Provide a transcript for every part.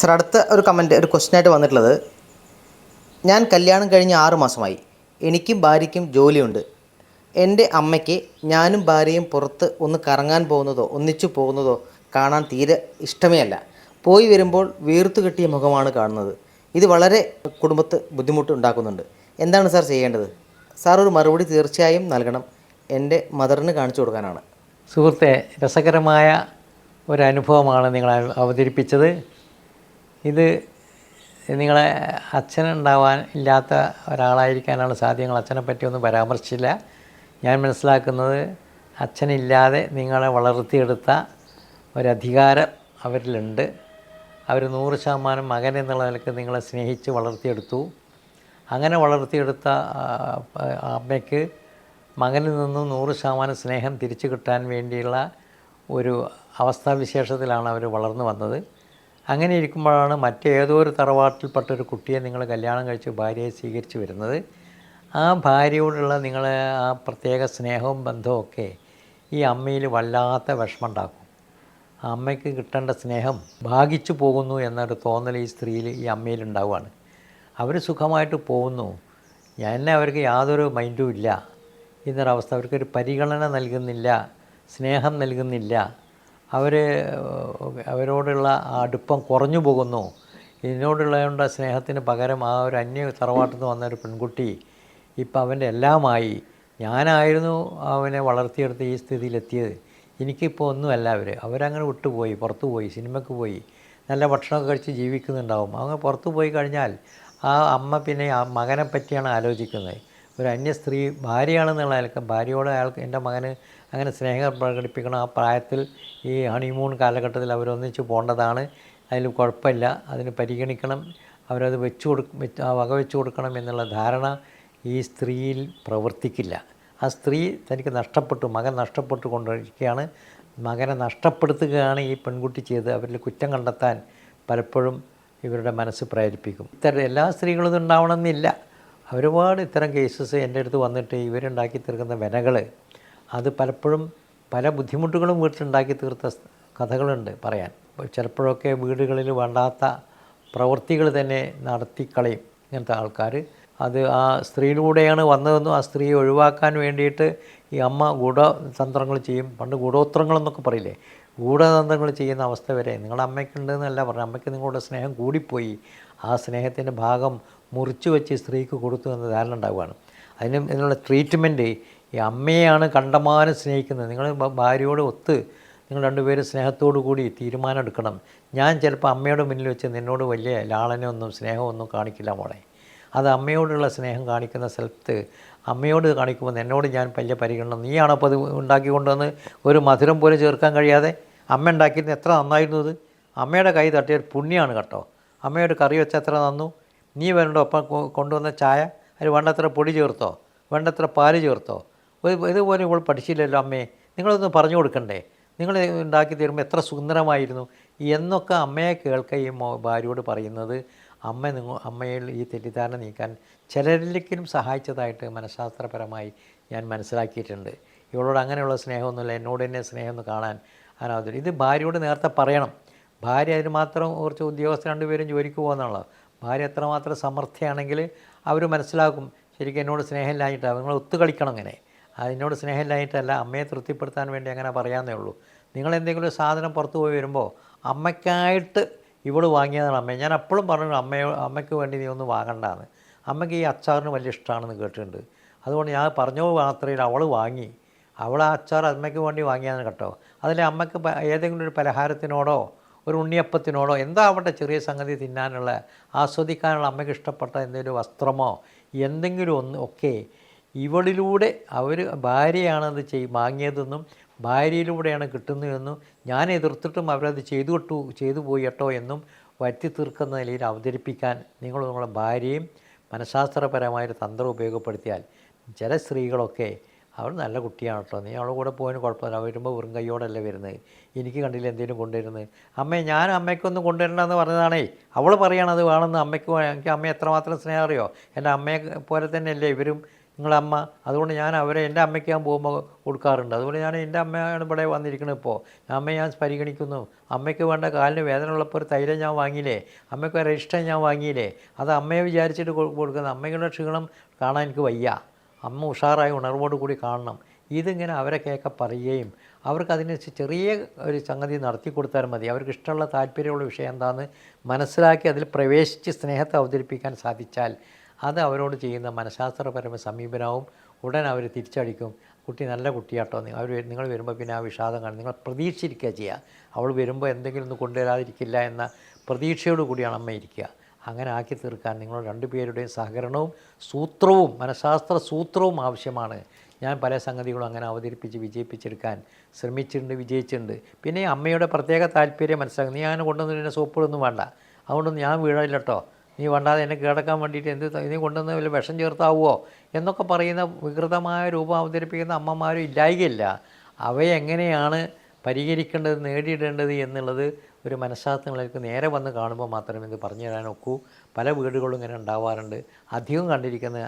Sir അടുത്ത ഒരു comment ഒരു ക്വസ്റ്റ്യനായിട്ട് വന്നിട്ടുള്ളത്. ഞാൻ കല്യാണം കഴിഞ്ഞ് ആറ് മാസമായി. എനിക്കും ഭാര്യയ്ക്കും ജോലിയുണ്ട്. എന്റെ അമ്മയ്ക്ക് ഞാനും ഭാര്യയും പുറത്ത് ഒന്ന് കറങ്ങാൻ പോകുന്നതോ ഒന്നിച്ചു പോകുന്നതോ കാണാൻ തീരെ ഇഷ്ടമേ അല്ല. പോയി വരുമ്പോൾ വീർത്തു കെട്ടിയ മുഖമാണ് കാണുന്നത്. ഇത് വളരെ കുടുംബത്ത് ബുദ്ധിമുട്ട് ഉണ്ടാക്കുന്നുണ്ട്. എന്താണ് സാർ ചെയ്യേണ്ടത്? സാർ ഒരു മറുപടി തീർച്ചയായും നൽകണം. എന്റെ മദറിന് കാണിച്ചു കൊടുക്കാനാണ്. സുഹൃത്തെ രസകരമായ ഒരനുഭവമാണ് നിങ്ങൾ അവതരിപ്പിച്ചത്. ഇത് നിങ്ങളെ അച്ഛനുണ്ടാവാൻ ഇല്ലാത്ത ഒരാളായിരിക്കാനാണ് സാധ്യത നിങ്ങൾ അച്ഛനെ പറ്റിയൊന്നും പരാമർശിച്ചില്ല. ഞാൻ മനസ്സിലാക്കുന്നത് അച്ഛനില്ലാതെ നിങ്ങളെ വളർത്തിയെടുത്ത ഒരധികാരം അവരിലുണ്ട്. അവർ നൂറ് ശതമാനം മകൻ എന്നുള്ള നിലയ്ക്ക് നിങ്ങളെ സ്നേഹിച്ച് വളർത്തിയെടുത്തു. അങ്ങനെ വളർത്തിയെടുത്ത അമ്മയ്ക്ക് മകനിൽ നിന്നും നൂറ് ശതമാനം സ്നേഹം തിരിച്ചു കിട്ടാൻ വേണ്ടിയുള്ള ഒരു അവസ്ഥാവിശേഷത്തിലാണ് അവർ വളർന്നു വന്നത്. അങ്ങനെ ഇരിക്കുമ്പോഴാണ് മറ്റേതോ ഒരു തറവാട്ടിൽപ്പെട്ട ഒരു കുട്ടിയെ നിങ്ങൾ കല്യാണം കഴിച്ച് ഭാര്യയെ സ്വീകരിച്ച് വരുന്നത്. ആ ഭാര്യയോടുള്ള നിങ്ങളെ ആ പ്രത്യേക സ്നേഹവും ബന്ധവും ഒക്കെ ഈ അമ്മയിൽ വല്ലാത്ത വിഷമമുണ്ടാക്കും. അമ്മയ്ക്ക് കിട്ടേണ്ട സ്നേഹം ഭാഗിച്ചു പോകുന്നു എന്നൊരു തോന്നൽ ഈ സ്ത്രീയിൽ ഈ അമ്മയിൽ ഉണ്ടാവുകയാണ്. അവർ സുഖമായിട്ട് പോകുന്നു. എന്നെ അവർക്ക് യാതൊരു മൈൻഡും ഇല്ല. എന്നൊരവസ്ഥ അവർക്കൊരു പരിഗണന നൽകുന്നില്ല. സ്നേഹം നൽകുന്നില്ല. അവർ അവരോടുള്ള അടുപ്പം കുറഞ്ഞു പോകുന്നു. ഇതിനോടുള്ള സ്നേഹത്തിന് പകരം ആ ഒരു അന്യ തറവാട്ടിൽ നിന്ന് വന്ന ഒരു പെൺകുട്ടി ഇപ്പം അവന്റെ എല്ലാമായി. ഞാനായിരുന്നു അവനെ വളർത്തിയെടുത്ത് ഈ സ്ഥിതിയിലെത്തിയത്. എനിക്കിപ്പോൾ ഒന്നുമല്ല അവർ അവരങ്ങനെ വിട്ടുപോയി പുറത്തു പോയി സിനിമയ്ക്ക് പോയി. നല്ല ഭക്ഷണമൊക്കെ കഴിച്ച് ജീവിക്കുന്നുണ്ടാവും. അങ്ങനെ പുറത്തു പോയി കഴിഞ്ഞാൽ ആ അമ്മ പിന്നെ ആ മകനെ പറ്റിയാണ് ആലോചിക്കുന്നത്. ഒരു അന്യ സ്ത്രീ ഭാര്യയാണെന്നുള്ള അയാൾക്ക് ഭാര്യയോട് അയാൾക്ക് എന്റെ മകന് അങ്ങനെ സ്നേഹം പ്രകടിപ്പിക്കണം. ആ പ്രായത്തിൽ ഈ ഹണിമൂൺ കാലഘട്ടത്തിൽ അവരൊന്നിച്ച് പോകേണ്ടതാണ്. അതിൽ കുഴപ്പമില്ല. അതിന് പരിഗണിക്കണം. അവരത് വെച്ചു കൊടുക്ക വക വെച്ചു കൊടുക്കണം എന്നുള്ള ധാരണ ഈ സ്ത്രീയിൽ പ്രവർത്തിക്കില്ല. ആ സ്ത്രീ തനിക്ക് നഷ്ടപ്പെട്ടു മകൻ നഷ്ടപ്പെട്ടു കൊണ്ടിരിക്കുകയാണ് മകനെ നഷ്ടപ്പെടുത്തുകയാണ് ഈ പെൺകുട്ടി ചെയ്ത് അവരിൽ കുറ്റം കണ്ടെത്താൻ പലപ്പോഴും ഇവരുടെ മനസ്സ് പ്രേരിപ്പിക്കും. ഇത്തരം എല്ലാ സ്ത്രീകളും ഉണ്ടാവണമെന്നില്ല. ഒരുപാട് ഇത്തരം കേസസ് എന്റെ അടുത്ത് വന്നിട്ട് ഇവരുണ്ടാക്കി തീർക്കുന്ന വിനകൾ അത് പലപ്പോഴും പല ബുദ്ധിമുട്ടുകളും വീട്ടിലുണ്ടാക്കി തീർത്ത കഥകളുണ്ട് പറയാൻ. ചിലപ്പോഴൊക്കെ വീടുകളിൽ വേണ്ടാത്ത പ്രവൃത്തികൾ തന്നെ നടത്തിക്കളയും ഇങ്ങനത്തെ ആൾക്കാർ. അത് ആ സ്ത്രീയിലൂടെയാണ് വന്നതെന്നും ആ സ്ത്രീയെ ഒഴിവാക്കാൻ വേണ്ടിയിട്ട് ഈ അമ്മ ഗൂഢതന്ത്രങ്ങൾ ചെയ്യും. പണ്ട് ഗൂഢോത്രങ്ങളെന്നൊക്കെ പറയില്ലേ? ഗൂഢതന്ത്രങ്ങൾ ചെയ്യുന്ന അവസ്ഥ വരെ നിങ്ങളുടെ അമ്മയ്ക്കുണ്ടെന്നല്ല പറഞ്ഞു അമ്മയ്ക്ക് നിങ്ങളുടെ സ്നേഹം കൂടിപ്പോയി. ആ സ്നേഹത്തിന്റെ ഭാഗം മുറിച്ചു വെച്ച് സ്ത്രീക്ക് കൊടുത്തു എന്ന ധാരണ ഉണ്ടാവുകയാണ്. അതിന് ഇതിനുള്ള ട്രീറ്റ്മെന്റ് ഈ അമ്മയാണ് കണ്ടമാനം സ്നേഹിക്കുന്നത്. നിങ്ങൾ ഭാര്യയോട് ഒത്ത് നിങ്ങൾ രണ്ടുപേരും സ്നേഹത്തോടു കൂടി തീരുമാനം എടുക്കണം. ഞാൻ ചിലപ്പോൾ അമ്മയുടെ മുന്നിൽ വെച്ച് നിന്നോട് വലിയ ലാളനൊന്നും സ്നേഹമൊന്നും കാണിക്കില്ല മോളെ. അത് അമ്മയോടുള്ള സ്നേഹം കാണിക്കുന്ന സ്ഥലത്ത് അമ്മയോട് കാണിക്കുമ്പോൾ എന്നോട് ഞാൻ വലിയ പരിഗണന നീയാണോ അപ്പോൾ അത് ഉണ്ടാക്കി കൊണ്ടുവന്ന് ഒരു മധുരം പോലെ ചേർക്കാൻ കഴിയാതെ? അമ്മ ഉണ്ടാക്കിയിരുന്നത് എത്ര നന്നായിരുന്നു അത്. അമ്മയുടെ കൈ തട്ടിയൊരു പുണ്യമാണ് കേട്ടോ. അമ്മയോട് കറി വെച്ച എത്ര നന്നു. നീ വരണ്ടോ? ഒപ്പം കൊണ്ടുവന്ന ചായ? അതിൽ വേണ്ടത്ര പൊടി ചേർത്തോ? വേണ്ടത്ര പാൽ ചേർത്തോ? ഇതുപോലെ ഇവൾ പഠിച്ചില്ലല്ലോ അമ്മേ. നിങ്ങളൊന്ന് പറഞ്ഞു കൊടുക്കണ്ടേ? നിങ്ങൾ ഉണ്ടാക്കി തരുമ്പോൾ എത്ര സുന്ദരമായിരുന്നു. എന്നൊക്കെ അമ്മയെ കേൾക്കുക ഈ ഭാര്യയോട് പറയുന്നത് അമ്മ നിങ്ങൾ അമ്മയിൽ ഈ തെറ്റിദ്ധാരണ നീക്കാൻ ചിലരിലേക്കും സഹായിച്ചതായിട്ട് മനഃശാസ്ത്രപരമായി ഞാൻ മനസ്സിലാക്കിയിട്ടുണ്ട്. ഇവളോട് അങ്ങനെയുള്ള സ്നേഹമൊന്നുമില്ല. എന്നോട് തന്നെ സ്നേഹം ഒന്ന് കാണാൻ അനാവത്തില്ല ഇത് ഭാര്യയോട് നേരത്തെ പറയണം. ഭാര്യ അതിന് മാത്രം കുറച്ച് ഉദ്യോഗസ്ഥ രണ്ടുപേരും ജോലിക്ക് പോകുന്നതാണല്ലോ ഭാര്യ എത്രമാത്രം സമർത്ഥയാണെങ്കിൽ അവർ മനസ്സിലാക്കും ശരിക്കും എന്നോട് സ്നേഹമില്ലായിട്ടാണ് നിങ്ങൾ ഒത്തു കളിക്കണം അങ്ങനെ അതിനോട് സ്നേഹമില്ലായിട്ടല്ല അമ്മയെ തൃപ്തിപ്പെടുത്താൻ വേണ്ടി അങ്ങനെ പറയാമെന്നേ ഉള്ളൂ. നിങ്ങൾ എന്തെങ്കിലും സാധനം പുറത്തു പോയി വരുമ്പോൾ അമ്മയ്ക്കായിട്ട് ഇവൾ വാങ്ങിയതാണ് അമ്മയെ. ഞാൻ അപ്പോഴും പറഞ്ഞു അമ്മയോ അമ്മയ്ക്ക് വേണ്ടി നീ ഒന്നും വാങ്ങണ്ടാന്ന്. അമ്മയ്ക്ക് ഈ അച്ചാറിന് വലിയ ഇഷ്ടമാണെന്ന് കേട്ടിട്ടുണ്ട്. അതുകൊണ്ട് ഞാൻ പറഞ്ഞു മാത്രമേ അവൾ വാങ്ങി. അവൾ ആ അച്ചാർ അമ്മയ്ക്ക് വേണ്ടി വാങ്ങിയതാണ് കേട്ടോ. അതിൽ അമ്മയ്ക്ക് ഏതെങ്കിലും ഒരു പലഹാരത്തിനോടോ ഒരു ഉണ്ണിയപ്പത്തിനോടോ എന്താവട്ടെ ചെറിയ സംഗതി തിന്നാനുള്ള ആസ്വദിക്കാനുള്ള അമ്മയ്ക്ക് ഇഷ്ടപ്പെട്ട എന്തെങ്കിലും വസ്ത്രമോ എന്തെങ്കിലും ഒന്ന് ഒക്കെ ഇവളിലൂടെ അവർ ഭാര്യയാണത് ചെയ് വാങ്ങിയതെന്നും ഭാര്യയിലൂടെയാണ് കിട്ടുന്നതെന്നും ഞാൻ എതിർത്തിട്ടും അവരത് ചെയ്തു കിട്ടു ചെയ്തു പോയിട്ടോ എന്നും വരുത്തി തീർക്കുന്ന നിലയിൽ അവതരിപ്പിക്കാൻ നിങ്ങൾ നിങ്ങളുടെ ഭാര്യയും മനഃശാസ്ത്രപരമായൊരു തന്ത്രം ഉപയോഗപ്പെടുത്തിയാൽ ചില സ്ത്രീകളൊക്കെ അവൾ നല്ല കുട്ടിയാണ് കേട്ടോ നീ അവളുടെ കൂടെ പോയതിന് കുഴപ്പമില്ല. അവൾ വരുമ്പോൾ വെറും കൈയോടല്ലേ വരുന്നത് എനിക്ക് കണ്ടില്ല എന്തെങ്കിലും കൊണ്ടുവരുന്നത് അമ്മേ ഞാൻ അമ്മയ്ക്കൊന്നും കൊണ്ടുവരണ്ടെന്ന് പറഞ്ഞതാണേ. അവൾ പറയണത് വേണമെന്ന് അമ്മയ്ക്ക് എനിക്ക് അമ്മ എത്രമാത്രം സ്നേഹം അറിയോ? എന്റെ അമ്മയെ പോലെ തന്നെയല്ലേ ഇവരും നിങ്ങളെ അമ്മ. അതുകൊണ്ട് ഞാൻ അവരെ എന്റെ അമ്മയ്ക്ക് ഞാൻ പോകുമ്പോൾ കൊടുക്കാറുണ്ട്. അതുകൊണ്ട് ഞാൻ എന്റെ അമ്മയാണ് ഇവിടെ വന്നിരിക്കുന്നത് ഇപ്പോൾ അമ്മയെ ഞാൻ പരിഗണിക്കുന്നു. അമ്മയ്ക്ക് വേണ്ട കാലിന് വേദന ഉള്ളപ്പോൾ ഒരു തൈലം ഞാൻ വാങ്ങിയില്ലേ? അമ്മയ്ക്ക് ഒരു ഇഷ്ടം ഞാൻ വാങ്ങിയില്ലേ? അത് അമ്മയെ വിചാരിച്ചിട്ട് കൊടുക്കുന്നത്. അമ്മയുടെ ക്ഷീണം കാണാൻ എനിക്ക് വയ്യ. അമ്മ ഉഷാറായ ഉണർവോട് കൂടി കാണണം. ഇതിങ്ങനെ അവരൊക്കെയൊക്കെ പറയുകയും അവർക്ക് അതിന് ചെറിയ ഒരു സംഗതി നടത്തി കൊടുത്താൽ മതി. അവർക്ക് ഇഷ്ടമുള്ള താല്പര്യമുള്ള വിഷയം എന്താണെന്ന് മനസ്സിലാക്കി അതിൽ പ്രവേശിച്ച് സ്നേഹത്തെ അവതരിപ്പിക്കാൻ സാധിച്ചാൽ അത് അവരോട് ചെയ്യുന്ന മനഃശാസ്ത്രപരമായ സമീപനവും ഉടൻ അവർ തിരിച്ചടിക്കും. കുട്ടി നല്ല കുട്ടിയാട്ടോ. അവർ നിങ്ങൾ വരുമ്പോൾ പിന്നെ ആ വിഷാദം കാണും. നിങ്ങൾ പ്രതീക്ഷിച്ചിരിക്കുക ചെയ്യുക അവൾ വരുമ്പോൾ എന്തെങ്കിലും ഒന്ന് കൊണ്ടുവരാതിരിക്കില്ല എന്ന പ്രതീക്ഷയോട് കൂടിയാണ് അമ്മ ഇരിക്കുക അങ്ങനെ ആക്കി തീർക്കാൻ നിങ്ങൾ രണ്ടുപേരുടെയും സഹകരണവും സൂത്രവും മനഃശാസ്ത്ര സൂത്രവും ആവശ്യമാണ്. ഞാൻ പല സംഗതികളും അങ്ങനെ അവതരിപ്പിച്ച് വിജയിപ്പിച്ചെടുക്കാൻ ശ്രമിച്ചിട്ടുണ്ട് വിജയിച്ചിട്ടുണ്ട്. പിന്നെ അമ്മയുടെ പ്രത്യേക താല്പര്യം മനസ്സിലാക്കും നീ അങ്ങനെ കൊണ്ടുവന്ന് എന്നെ സോപ്പുകളൊന്നും വേണ്ട. അതുകൊണ്ട് ഞാൻ വീഴില്ല കേട്ടോ നീ വേണ്ടാതെ എന്നെ കീഴടക്കാൻ വേണ്ടിയിട്ട് എന്ത് നീ കൊണ്ടുവന്ന് വല്ല വിഷം ചേർത്താവുമോ എന്നൊക്കെ പറയുന്ന വികൃതമായ രൂപം അവതരിപ്പിക്കുന്ന അമ്മമാരും ഇല്ലായികയില്ല. അവയെ എങ്ങനെയാണ് പരിഹരിക്കേണ്ടത് നേടിയിടേണ്ടത് എന്നുള്ളത് ഒരു മനഃശാസ്ത്രങ്ങൾക്ക് നേരെ വന്ന് കാണുമ്പോൾ മാത്രമേ ഇത് പറഞ്ഞു തരാൻ ഒക്കൂ പല വീടുകളും ഇങ്ങനെ ഉണ്ടാവാറുണ്ട്. അധികം കണ്ടിരിക്കുന്ന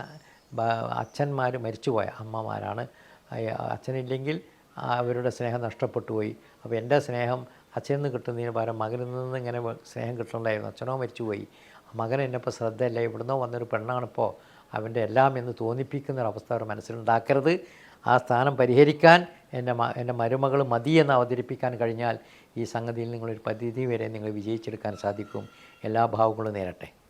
അച്ഛന്മാർ മരിച്ചുപോയ അമ്മമാരാണ്. അച്ഛനില്ലെങ്കിൽ അവരുടെ സ്നേഹം നഷ്ടപ്പെട്ടു പോയി അപ്പോൾ എന്റെ സ്നേഹം അച്ഛനിൽ നിന്ന് കിട്ടുന്നതിന് പകരം മകനിൽ നിന്ന് ഇങ്ങനെ സ്നേഹം കിട്ടണ്ടായിരുന്നു അച്ഛനോ മരിച്ചുപോയി. മകൻ എന്നെപ്പോൾ ശ്രദ്ധയല്ല. ഇവിടുന്നോ വന്നൊരു പെണ്ണാണിപ്പോൾ. അവന്റെ എല്ലാം എന്ന് തോന്നിപ്പിക്കുന്ന ഒരവസ്ഥ അവർ മനസ്സിലുണ്ടാക്കരുത്. ആ സ്ഥാനം പരിഹരിക്കാൻ എന്റെ എന്റെ മരുമകൾ മതി എന്ന് അവതരിപ്പിക്കാൻ കഴിഞ്ഞാൽ ഈ സംഗതിയിൽ നിങ്ങളൊരു പരിധി വരെ നിങ്ങൾ വിജയിച്ചെടുക്കാൻ സാധിക്കും. എല്ലാ ഭാവങ്ങളും നേരട്ടെ.